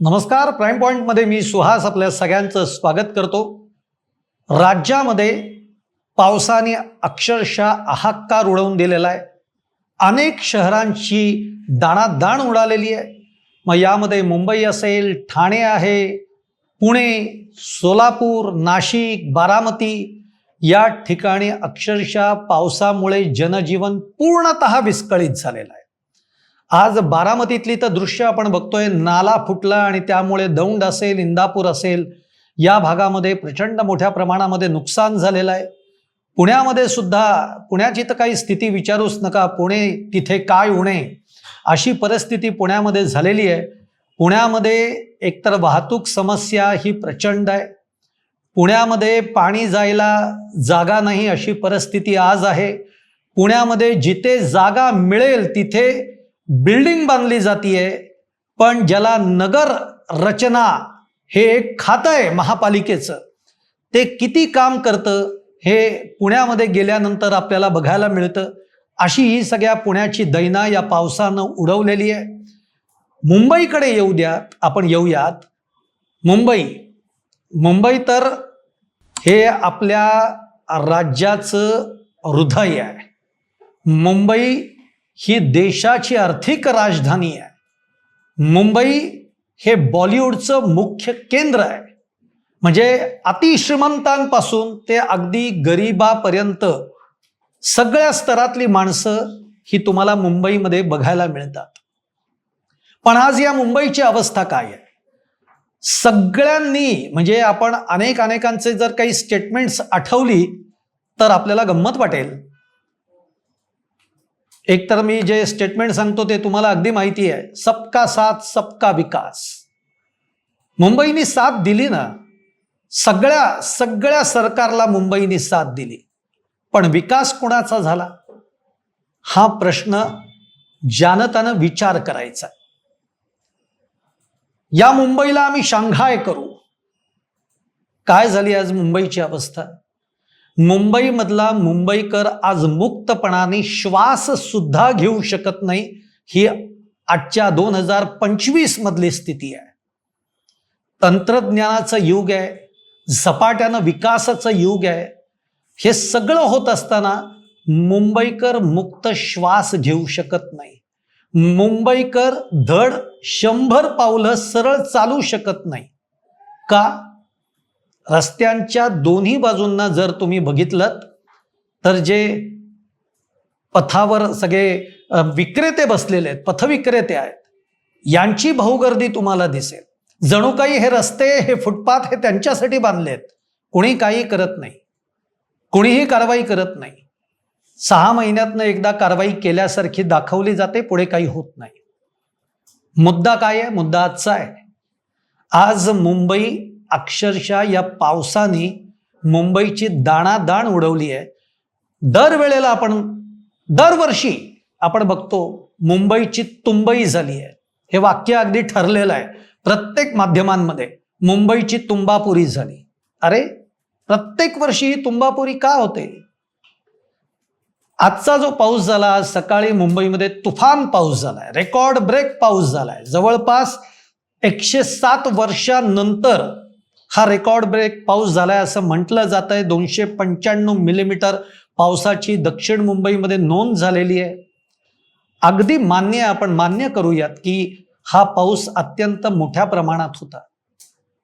नमस्कार प्राईम पॉईंटमध्ये मी सुहास आपल्या सगळ्यांचं स्वागत करतो. राज्यामध्ये पावसाने अक्षरशः हाहाकार उडवून दिलेला आहे. अनेक शहरांची दाणादाण उडालेली आहे. मग यामध्ये मुंबई असेल ठाणे आहे पुणे सोलापूर नाशिक बारामती या ठिकाणी अक्षरशः पावसामुळे जनजीवन पूर्णतः विस्कळीत झालेलं आहे. आज बारामतीतली तर दृश्य आपण बघतोय. नाला फुटला आणि त्यामुळे दौंड असेल इंदापूर असेल या भागामध्ये प्रचंड मोठ्या प्रमाणामध्ये नुकसान झालेलं आहे. पुण्यामध्ये सुद्धा पुण्याची तर काही स्थिती विचारूच नका. पुणे तिथे काय उणे अशी परिस्थिती पुण्यामध्ये झालेली आहे. पुण्यामध्ये एकतर वाहतूक समस्या ही प्रचंड आहे. पुण्यामध्ये पाणी जायला जागा नाही अशी परिस्थिती आज आहे. पुण्यामध्ये जिथे जागा मिळेल तिथे बिल्डिंग बांधली जातीये पण ज्याला नगर रचना हे एक खातं आहे महापालिकेचं ते किती काम करतं हे पुण्यामध्ये गेल्यानंतर आपल्याला बघायला मिळतं. अशी ही सगळ्या पुण्याची दैना या पावसानं उडवलेली आहे. मुंबईकडे येऊ द्यात आपण येऊयात. मुंबई मुंबई तर हे आपल्या राज्याचं हृदय आहे. मुंबई ही देशाची आर्थिक राजधानी आहे. मुंबई हे बॉलिवूडचं मुख्य केंद्र आहे. म्हणजे अतिश्रीमंतांपासून ते अगदी गरिबापर्यंत सगळ्या स्तरातली माणसं ही तुम्हाला मुंबईमध्ये बघायला मिळतात. पण आज या मुंबईची अवस्था काय आहे? सगळ्यांनी म्हणजे आपण अनेक अनेकांचे जर काही स्टेटमेंट्स आठवली तर आपल्याला गंमत वाटेल. एक तर मी जे स्टेटमेंट सांगतो ते तुम्हाला अगदी माहिती आहे. सबका साथ सबका विकास. मुंबईनी साथ दिली ना सगळ्या सगळ्या सरकारला मुंबईनी साथ दिली. पण विकास कोणाचा झाला? हा प्रश्न ज्यानं विचार करायचा या मुंबईला आम्ही शांघाय करू. काय झाली आज मुंबईची अवस्था? मुंबईमधला मुंबईकर आज मुक्तपणाने श्वास सुद्धा घेऊ शकत नाही ही आजच्या दोन हजार पंचवीस मधली स्थिती आहे. तंत्रज्ञानाचं युग आहे झपाट्यानं विकासाचं युग आहे. हे सगळं होत असताना मुंबईकर मुक्त श्वास घेऊ शकत नाही. मुंबईकर धड शंभर पावलं सरळ चालू शकत नाही. का? रस्त्यांच्या दोन्ही बाजूंना जर तुम्ही बघितलं तर जे पथावर सगळे विक्रेते बसलेले आहेत पथविक्रेते आहेत यांची भाऊगर्दी तुम्हाला दिसेल. जणू काही हे रस्ते हे फुटपाथ हे त्यांच्यासाठी बांधले आहेत कोणी काही करत नाही. कोणीही कारवाई करत नाही. सहा महिन्यातनं एकदा कारवाई केल्यासारखी दाखवली जाते पुढे काही होत नाही. मुद्दा काय आहे? मुद्दा आजचा आहे. आज मुंबई अक्षरशः या पावसाने मुंबईची दाणादाण उडवली आहे. दरवेळेला आपण दरवर्षी आपण बघतो मुंबईची तुंबई झाली आहे. हे वाक्य अगदी ठरलेलं आहे. प्रत्येक माध्यमांमध्ये मुंबईची तुंबापुरी झाली. अरे प्रत्येक वर्षी ही तुंबापुरी का होते? आजचा जो पाऊस झाला सकाळी मुंबईमध्ये तुफान पाऊस झालाय. रेकॉर्ड ब्रेक पाऊस झालाय. जवळपास एकशे सात वर्षानंतर हा रेकॉर्ड ब्रेक पाऊस झालाय असं म्हटलं जात आहे दोनशे पंच्याण्णव मिलीमीटर पावसाची दक्षिण मुंबईमध्ये नोंद झालेली आहे. अगदी मान्य आहे, आपण मान्य करूयात की हा पाऊस अत्यंत मोठ्या प्रमाणात होता.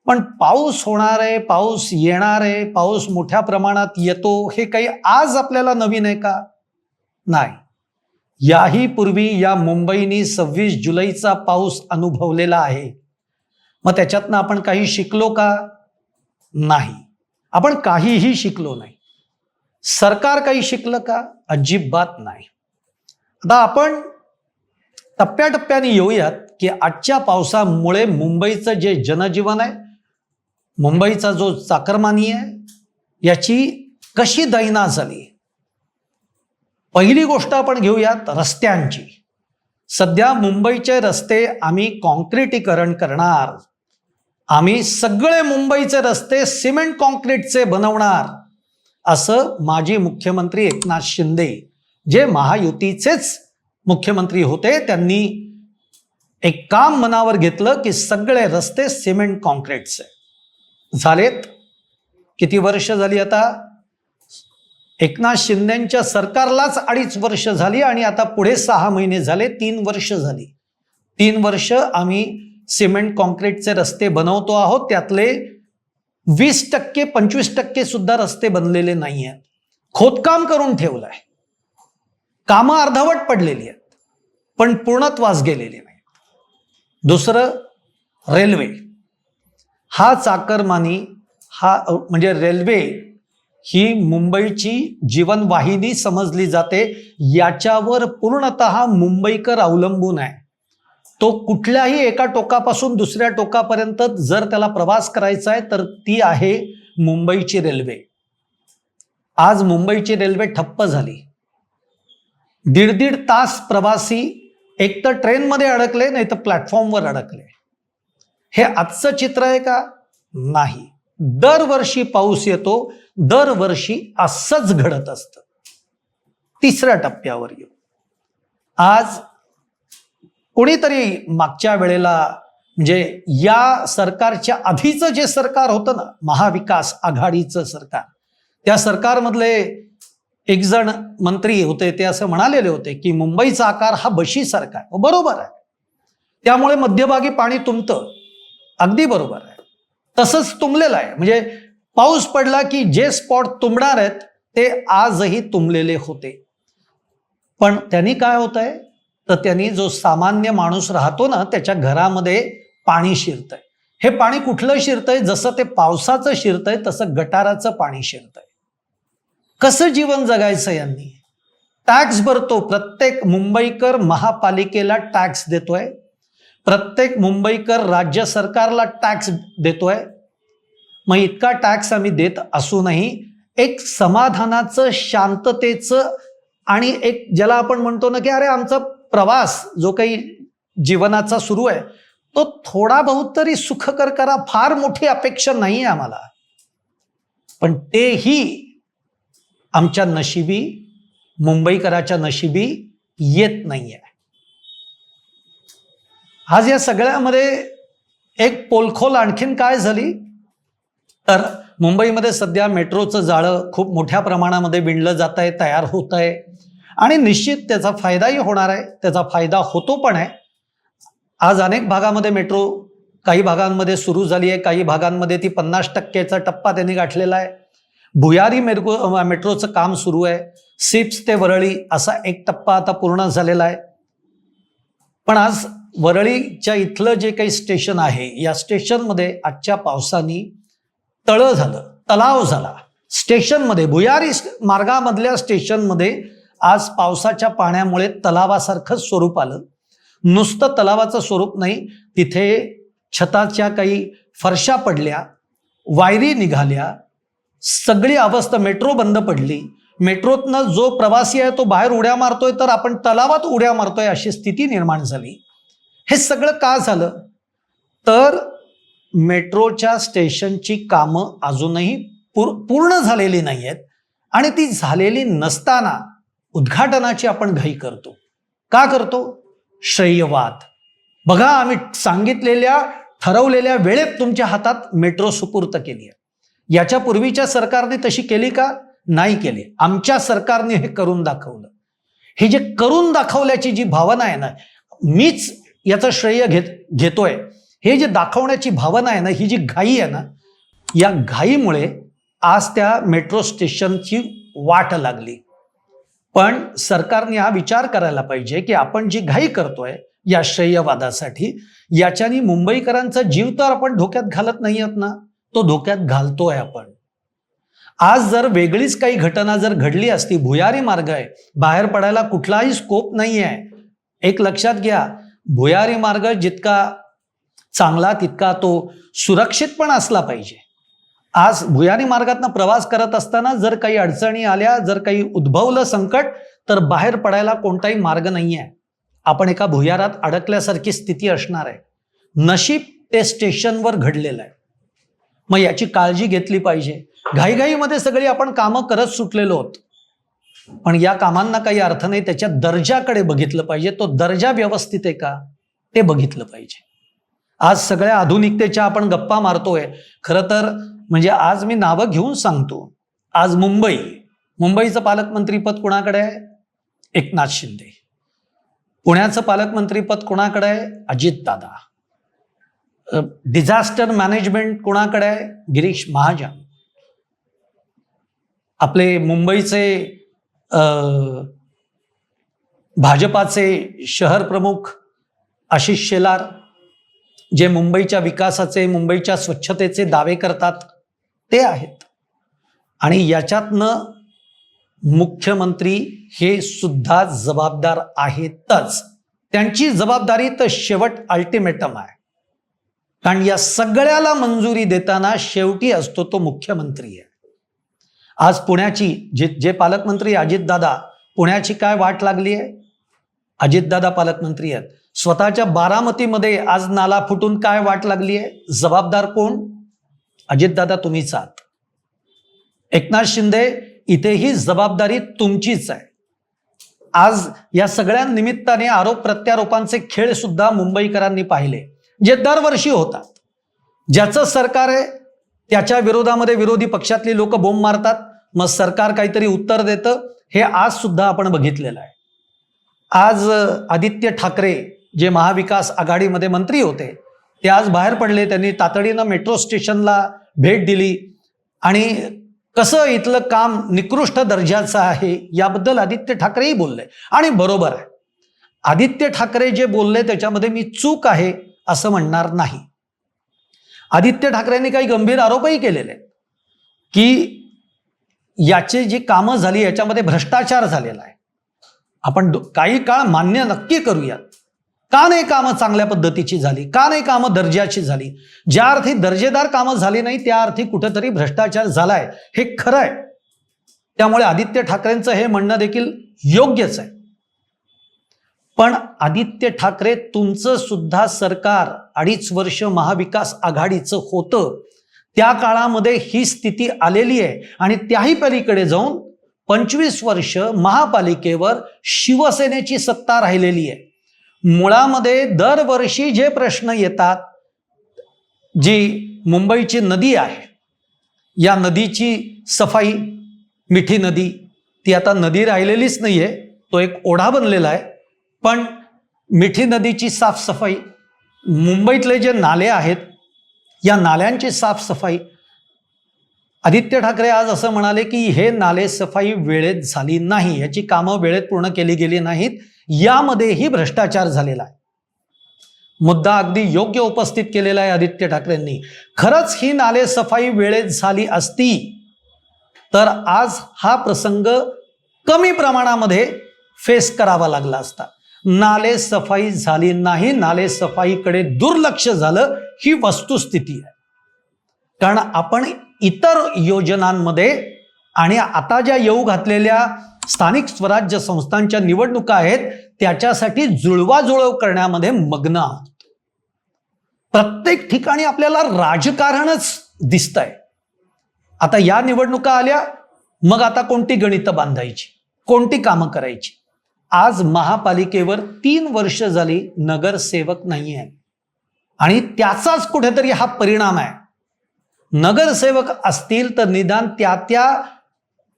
पण पाऊस होणार आहे पाऊस येणार आहे पाऊस मोठ्या प्रमाणात येतो हे काही आज आपल्याला नवीन आहे का? नाही. याही पूर्वी या मुंबईनी सव्वीस जुलैचा पाऊस अनुभवलेला आहे. मग त्याच्यातनं आपण काही शिकलो का? नाही. आपण काहीही शिकलो नाही. सरकार काही शिकलं का? अजिबात नाही. आता आपण टप्प्याटप्प्याने येऊयात की आजच्या पावसामुळे मुंबईचं जे जनजीवन आहे मुंबईचा जो चाकरमानी आहे याची कशी दैना झाली? पहिली गोष्ट आपण घेऊयात रस्त्यांची. सध्या मुंबईचे रस्ते आम्ही कॉन्क्रिटीकरण करणार. आम्ही सगळे मुंबईचे रस्ते सिमेंट कॉन्क्रीटचे बनवणार असं माजी मुख्यमंत्री एकनाथ शिंदे जे महायुतीचेच मुख्यमंत्री होते त्यांनी एक काम मनावर घेतलं की सगळे रस्ते सिमेंट कॉन्क्रीटचे झालेत किती वर्ष झाली आता? एकनाथ शिंदेच्या सरकारलाच अडीच वर्ष झाली आणि आता पुढे सहा महिने झाले तीन वर्ष झाली. तीन वर्ष आम्ही सिमेंट कॉन्क्रीटचे रस्ते बनवतो आहोत. त्यातले वीस टक्के पंचवीस टक्के सुद्धा रस्ते बनलेले नाही आहेत. खोदकाम करून ठेवलंय कामं अर्धवट पडलेली आहेत पण पूर्णत्वास गेलेली नाही. दुसरं रेल्वे. हा चाकरमानी हा म्हणजे रेल्वे ही मुंबईची जीवनवाहिनी समजली जाते. याच्यावर पूर्णत मुंबईकर अवलंबून आहे. तो कुठल्याही एका टोकापासून दुसऱ्या टोकापर्यंत जर त्याला प्रवास करायचा आहे तर ती आहे मुंबईची रेल्वे. आज मुंबईची रेल्वे ठप्प झाली. दीड दीड तास प्रवासी एक तर ट्रेनमध्ये अडकले नाही तर प्लॅटफॉर्मवर अडकले. हे आजचं चित्र आहे का? नाही. दरवर्षी पाऊस येतो दरवर्षी असंच घडत असतं. तिसऱ्या टप्प्यावर येऊ. आज कुणीतरी मागच्या वेळेला म्हणजे या सरकारच्या आधीचं जे सरकार होतं ना महाविकास आघाडीचं सरकार त्या सरकारमधले एक जण मंत्री होते ते असं म्हणालेले होते की मुंबईचा आकार हा बशीसारखा आहे. हो, बरोबर आहे. त्यामुळे मध्यभागी पाणी तुंबतं. अगदी बरोबर आहे. तसंच तुंबलेलं आहे. म्हणजे पाऊस पडला की जे स्पॉट तुंबणार आहेत ते आजही तुंबलेले होते. पण त्यांनी काय होत आहे तर त्यांनी जो सामान्य माणूस राहतो ना त्याच्या घरामध्ये पाणी शिरतंय. हे पाणी कुठलं शिरतंय? जसं ते पावसाचं शिरतंय तसं गटाराचं पाणी शिरतंय. कसं जीवन जगायचं यांनी? टॅक्स भरतो. प्रत्येक मुंबईकर महापालिकेला टॅक्स देतोय. प्रत्येक मुंबईकर राज्य सरकारला टॅक्स देतोय. मग इतका टॅक्स आम्ही देत असूनही एक समाधानाचं शांततेचं आणि एक ज्याला आपण म्हणतो ना की अरे आमचं प्रवास जो काही जीवनाचा सुरू आहे तो थोडा बहुत तरी सुखकर करा फार मोठी अपेक्षा नाही आहे आम्हाला. पण तेही आमच्या नशिबी मुंबईकराच्या नशिबी येत नाहीये. आज या सगळ्यामध्ये एक पोलखोल आणखीन काय झाली? तर मुंबईमध्ये सध्या मेट्रोचं जाळं खूप मोठ्या प्रमाणामध्ये विणलं जात आहे तयार होत आहे आणि निश्चित त्याचा फायदाही होणार आहे त्याचा फायदा होतो पण आहे. आज अनेक भागामध्ये मेट्रो काही भागांमध्ये सुरू झाली आहे काही भागांमध्ये ती पन्नास टक्क्याचा टप्पा त्यांनी गाठलेला आहे. भुयारी मेट्रो मेट्रोचं काम सुरू आहे. सिप्स ते वरळी असा एक टप्पा आता पूर्ण झालेला आहे. पण आज वरळीच्या इथलं जे काही स्टेशन आहे या स्टेशनमध्ये आजच्या पावसानी तळं झालं तलाव झाला. स्टेशनमध्ये भुयारी मार्गामधल्या स्टेशनमध्ये आज पावसाच्या पाण्यामुळे तलावासारखं स्वरूप आलं. नुसतं तलावाचं स्वरूप नाही तिथे छताच्या काही फरशा पडल्या वायरी निघाल्या सगळी अवस्था मेट्रो बंद पडली. मेट्रोतनं जो प्रवासी आहे तो बाहेर उड्या मारतोय तर आपण तलावात उड्या मारतोय अशी स्थिती निर्माण झाली. हे सगळं का झालं? तर मेट्रोच्या स्टेशनची कामं अजूनही पूर पूर्ण झालेली नाही आहेत आणि ती झालेली नसताना उद्घाटनाची आपण घाई करतो. का करतो? श्रेयवाद बघा आम्ही सांगितलेल्या ठरवलेल्या वेळेत तुमच्या हातात मेट्रो सुपूर्त केली आहे. याच्या पूर्वीच्या सरकारने तशी केली का? नाही केली. आमच्या सरकारने हे करून दाखवलं. हे जे करून दाखवल्याची जी भावना आहे ना मीच याचं श्रेय घेत घेतोय. हे जे दाखवण्याची भावना आहे ना ही जी घाई आहे ना या घाईमुळे आज त्या मेट्रो स्टेशनची वाट लागली. पण सरकारने हा विचार करायला पाहिजे की आपण जी घाई करतोय या श्रेयवादासाठी याच्यानी मुंबईकरांचा जीव तर आपण धोक्यात घालत नाही आहोत ना? तो धोक्यात घालतोय आपण. आज जर वेगळीच काही घटना जर घडली असती भुयारी मार्ग आहे बाहेर पडायला कुठलाही स्कोप नाही आहे एक लक्षात घ्या भुयारी मार्ग जितका चांगला तितका तो सुरक्षित पण असला पाहिजे. आज भुयारी मार्गातनं प्रवास करत असताना जर काही अडचणी आल्या जर काही उद्भवलं संकट तर बाहेर पडायला कोणताही मार्ग नाही आहे आपण एका भुयारात अडकल्यासारखी स्थिती असणार आहे. नशीब ते स्टेशनवर घडलेलं आहे. मग याची काळजी घेतली पाहिजे. घाईघाईमध्ये सगळी आपण कामं करत सुटलेलो आहोत. पण या कामांना काही अर्थ नाही त्याच्या दर्जाकडे बघितलं पाहिजे. तो दर्जा व्यवस्थित आहे का? ते बघितलं पाहिजे. आज सगळ्या आधुनिकतेच्या आपण गप्पा मारतोय. खरं तर म्हणजे आज मी नावं घेऊन सांगतो. आज मुंबई. मुंबईचं पालकमंत्रीपद कुणाकडे आहे? एकनाथ शिंदे. पुण्याचं पालकमंत्रीपद कुणाकडे आहे? अजितदादा डिझास्टर मॅनेजमेंट कुणाकडे आहे? गिरीश महाजन. आपले मुंबईचे भाजपाचे शहर प्रमुख आशिष शेलार जे मुंबईच्या विकासाचे मुंबईच्या स्वच्छतेचे दावे करतात ते आहेत. आणि याच्यातनं मुख्यमंत्री हे सुद्धा जबाबदार आहेतच. त्यांची जबाबदारी तर शेवट अल्टिमेटम आहे. कारण या सगळ्याला मंजुरी देताना शेवटी असतो तो मुख्यमंत्री आहे. आज पुण्याची जे जे पालकमंत्री अजितदादा पुण्याची काय वाट लागली आहे अजितदादा पालकमंत्री आहेत. स्वतःच्या बारामतीमध्ये आज नाला फुटून काय वाट लागली आहे? जबाबदार कोण? अजितदादा तुम्हीच आहात एकनाथ शिंदे इथेही जबाबदारी तुमचीच आहे. आज या सगळ्या निमित्ताने आरोप प्रत्यारोपांचे खेळ सुद्धा मुंबईकरांनी पाहिले जे दरवर्षी होतात. ज्याचं सरकार आहे त्याच्या विरोधामध्ये विरोधी पक्षातली लोक बोंब मारतात मग सरकार काहीतरी उत्तर देतं हे आज सुद्धा आपण बघितलेलं आहे. आज आदित्य ठाकरे जे महाविकास आघाडीमध्ये मंत्री होते ते आज बाहेर पडले. त्यांनी तातडीनं मेट्रो स्टेशनला भेट दिली. आणि कसं इथलं काम निकृष्ट दर्जाचं आहे याबद्दल आदित्य ठाकरेही बोलले. आणि बरोबर आहे. आदित्य ठाकरे जे बोलले त्याच्यामध्ये मी चूक आहे असं म्हणणार नाही. आदित्य ठाकरेंनी काही गंभीर आरोपही केलेले आहेत. की याची जी कामं झाली याच्यामध्ये भ्रष्टाचार झालेला आहे. आपण काही काळ मान्य नक्की करूयात. का नाही कामं चांगल्या पद्धतीची झाली? का नाही कामं दर्जाची झाली? ज्या अर्थी दर्जेदार कामं झाली नाही त्या अर्थी कुठेतरी भ्रष्टाचार झालाय. हे खरं आहे त्यामुळे आदित्य ठाकरेंचं हे म्हणणं देखील योग्यच आहे. पण आदित्य ठाकरे तुमचं सुद्धा सरकार अडीच वर्ष महाविकास आघाडीचं होतं. त्या काळामध्ये ही स्थिती आलेली आहे. आणि त्याही पलीकडे जाऊन पंचवीस वर्ष महापालिकेवर शिवसेनेची सत्ता राहिलेली आहे. मुळामध्ये दरवर्षी जे प्रश्न येतात जी मुंबईची नदी आहे या नदीची सफाई मिठी नदी ती आता नदी राहिलेलीच नाहीये तो एक ओढा बनलेला आहे पण मिठी नदीची साफसफाई मुंबईतले जे नाले आहेत या नाल्यांची साफसफाई आदित्य ठाकरे आज असं म्हणाले की हे नाले सफाई वेळेत झाली नाही याची कामं वेळेत पूर्ण केली गेली नाहीत यामध्येही भ्रष्टाचार झालेला आहे. मुद्दा अगदी योग्य उपस्थित केलेला आहे आदित्य ठाकरेंनी. खरंच ही नाले सफाई वेळेत झाली असती तर आज हा प्रसंग कमी प्रमाणामध्ये फेस करावा लागला असता. नाले सफाई झाली नाही नाले सफाईकडे दुर्लक्ष झालं ही वस्तुस्थिती आहे. कारण आपण इतर योजनांमध्ये आणि आता ज्या येऊ घातलेल्या स्थानिक स्वराज्य संस्थांच्या निवडणुका आहेत त्याच्यासाठी जुळवाजुळव करण्यामध्ये मग्न आहोत. प्रत्येक ठिकाणी आपल्याला राजकारणच दिसतंय. आता या निवडणुका आल्या मग आता कोणती गणितं बांधायची? कोणती कामं करायची? आज महापालिकेवर तीन वर्ष झाली नगरसेवक नाही आहे आणि त्याचाच कुठेतरी हा परिणाम आहे. नगरसेवक असतील तर निदान त्या त्या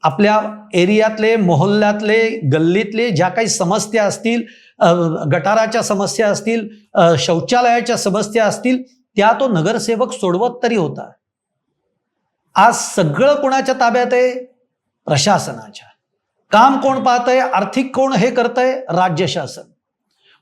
आपल्या एरियातले मोहल्ल्यातले गल्लीतले ज्या काही समस्या असतील गटाराच्या समस्या असतील शौचालयाच्या समस्या असतील त्या तो नगरसेवक सोडवत तरी होता. आज सगळं कोणाच्या ताब्यात आहे? प्रशासनाच्या. काम कोण पाहतंय? आर्थिक कोण हे करतंय? राज्य शासन.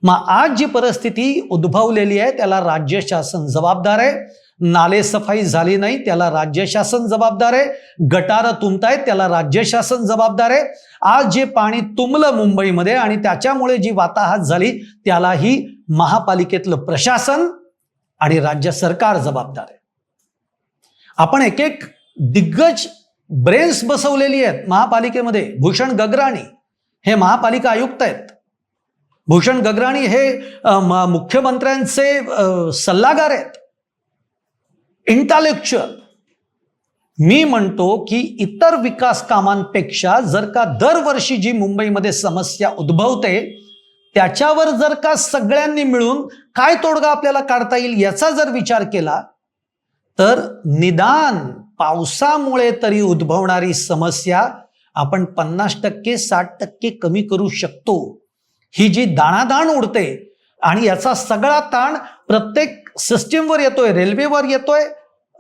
मग आज जी परिस्थिती उद्भवलेली आहे त्याला राज्य शासन जबाबदार आहे. नाले सफाई झाली नाही त्याला राज्य शासन जबाबदार आहे. गटारं तुंबतायत त्याला राज्य शासन जबाबदार आहे. आज जे पाणी तुंबलं मुंबईमध्ये आणि त्याच्यामुळे जी वाताहात झाली त्यालाही महापालिकेतलं प्रशासन आणि राज्य सरकार जबाबदार आहे. आपण एक एक दिग्गज ब्रेन्स बसवलेली आहेत महापालिकेमध्ये. भूषण गगराणी हे महापालिका आयुक्त आहेत. भूषण गगराणी हे मुख्यमंत्र्यांचे सल्लागार आहेत. इंटालेक्च्युअल मी म्हणतो की इतर विकास कामांपेक्षा जर का दरवर्षी जी मुंबईमध्ये समस्या उद्भवते त्याच्यावर जर का सगळ्यांनी मिळून काय तोडगा आपल्याला काढता येईल याचा जर विचार केला तर निदान पावसामुळे तरी उद्भवणारी समस्या आपण पन्नास टक्के साठ टक्के कमी करू शकतो. ही जी दाणादाण उडते आणि याचा सगळा ताण प्रत्येक सिस्टीमवर येतोय रेल्वेवर येतोय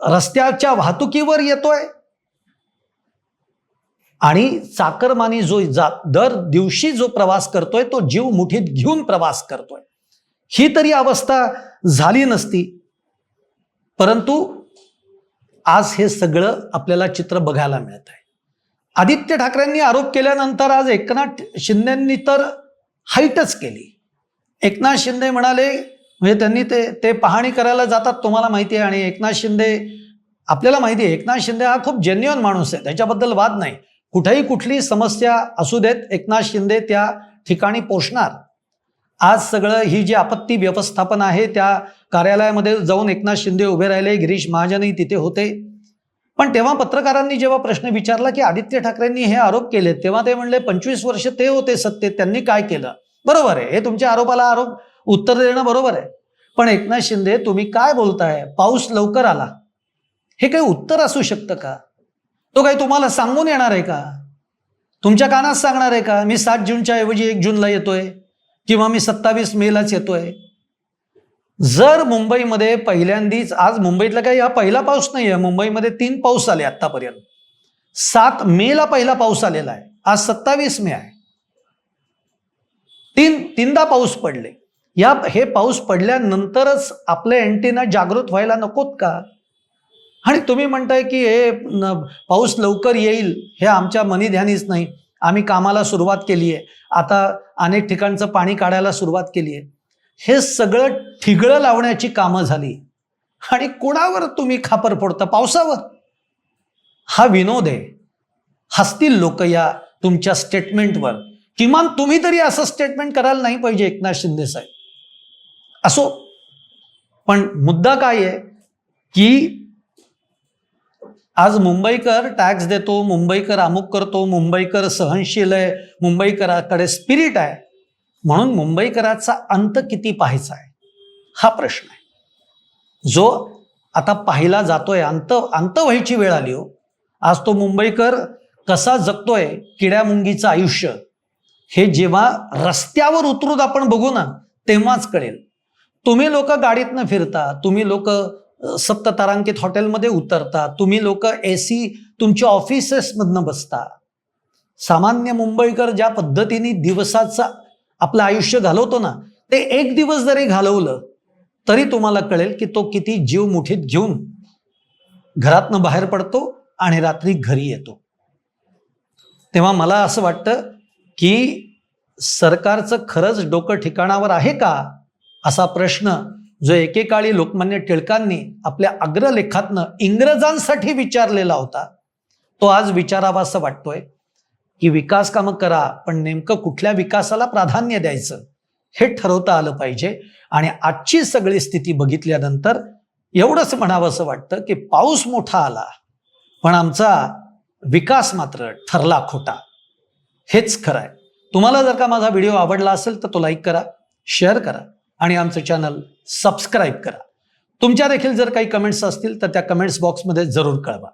रस्त्याच्या वाहतुकीवर येतोय. आणि चाकरमानी जो जा दर दिवशी जो प्रवास करतोय तो जीव मुठीत घेऊन प्रवास करतोय. ही तरी अवस्था झाली नसती. परंतु आज हे सगळं आपल्याला चित्र बघायला मिळत आहे आदित्य ठाकरेंनी आरोप केल्यानंतर आज एकनाथ शिंदेंनी तर हाईटच केली. एकनाथ शिंदे म्हणाले म्हणजे त्यांनी ते ते पाहणी करायला जातात तुम्हाला माहिती आहे. आणि एकनाथ शिंदे आपल्याला माहिती आहे एकनाथ शिंदे हा खूप जेन्युअन माणूस आहे. त्याच्याबद्दल वाद नाही. कुठेही कुठली समस्या असू देत एकनाथ शिंदे त्या ठिकाणी पोचणार आज सगळं ही जी आपत्ती व्यवस्थापन आहे त्या कार्यालयामध्ये जाऊन एकनाथ शिंदे उभे राहिले गिरीश महाजनही तिथे होते. पण तेव्हा पत्रकारांनी जेव्हा प्रश्न विचारला की आदित्य ठाकरेंनी हे आरोप केले तेव्हा ते म्हणले पंचवीस वर्ष ते होते सत्तेत त्यांनी काय केलं? बरोबर आहे हे तुमच्या आरोपाला आरोप उत्तर देणं बरोबर आहे. पण एकनाथ शिंदे तुम्ही काय बोलताय? पाऊस लवकर आला. हे काही उत्तर असू शकतं का? तो काही तुम्हाला सांगून येणार आहे का? तुमच्या कानात सांगणार आहे का? मी सात जूनच्या ऐवजी एक जूनला येतोय किंवा मी सत्तावीस मेलाच येतोय. जर मुंबईमध्ये पहिल्यांदीच आज मुंबईतला काही हा पहिला पाऊस नाही आहे मुंबईमध्ये तीन पाऊस आले आतापर्यंत सात मेला पहिला पाऊस आलेला आहे. आज सत्तावीस मे आहे. तीन तीनदा पाऊस पडले. या हे पाऊस पडल्यानंतरच आपले अँटीना जागृत व्हायला नकोत का? आणि तुम्ही म्हणताय की हे पाऊस लवकर येईल हे आमच्या मनी ध्यानीच नाही. आम्ही कामाला सुरुवात केली आहे आता अनेक ठिकाणचं पाणी काढायला सुरुवात केली आहे हे सगळं ठिगळं लावण्याची कामं झाली. आणि कोणावर तुम्ही खापर फोडता? पावसावर. हा विनोद आहे. हसतील लोक या तुमच्या स्टेटमेंटवर किमान तुम्ही तरी असं स्टेटमेंट करायला नाही पाहिजे एकनाथ शिंदे साहेब. असो. पण मुद्दा काय आहे की आज मुंबईकर टॅक्स देतो मुंबईकर अमुक करतो मुंबईकर सहनशील आहे मुंबईकराकडे स्पिरिट आहे. म्हणून मुंबईकराचा अंत किती पाहायचा आहे? हा प्रश्न आहे. जो आता पाहिला जातोय अंत अंत व्हायची वेळ आली हो. आज तो मुंबईकर कसा जगतोय किड्या मुंगीचं आयुष्य हे जेव्हा रस्त्यावर उतरून आपण बघू ना तेव्हाच कळेल. तुम्ही लोक गाडीतनं फिरता तुम्ही लोक सप्त तारांकित हॉटेलमध्ये उतरता तुम्ही लोक ए सी तुमच्या ऑफिसेसमधनं बसता. सामान्य मुंबईकर ज्या पद्धतीने दिवसाचा आपलं आयुष्य घालवतो ना ते एक दिवस जरी घालवलं तरी तुम्हाला कळेल की तो किती जीव मुठीत घेऊन घरातनं बाहेर पडतो आणि रात्री घरी येतो. तेव्हा मला असं वाटतं की सरकारचं खरंच डोकं ठिकाणावर आहे का? असा प्रश्न जो एकेकाळी लोकमान्य टिळकांनी आपल्या अग्रलेखातनं इंग्रजांसाठी विचारलेला होता तो आज विचारावा असं वाटतोय की विकास कामं करा पण नेमकं कुठल्या विकासाला प्राधान्य द्यायचं हे ठरवता आलं पाहिजे. आणि आजची सगळी स्थिती बघितल्यानंतर एवढंच म्हणावं असं वाटतं की पाऊस मोठा आला पण आमचा विकास मात्र ठरला खोटा. हेच खरं आहे. तुम्हाला जर का माझा व्हिडिओ आवडला असेल तर तो लाईक करा शेअर करा. आणि आमचं चॅनल सबस्क्राईब करा. तुमच्या देखील जर काही कमेंट्स असतील तर त्या कमेंट्स बॉक्समध्ये जरूर कळवा.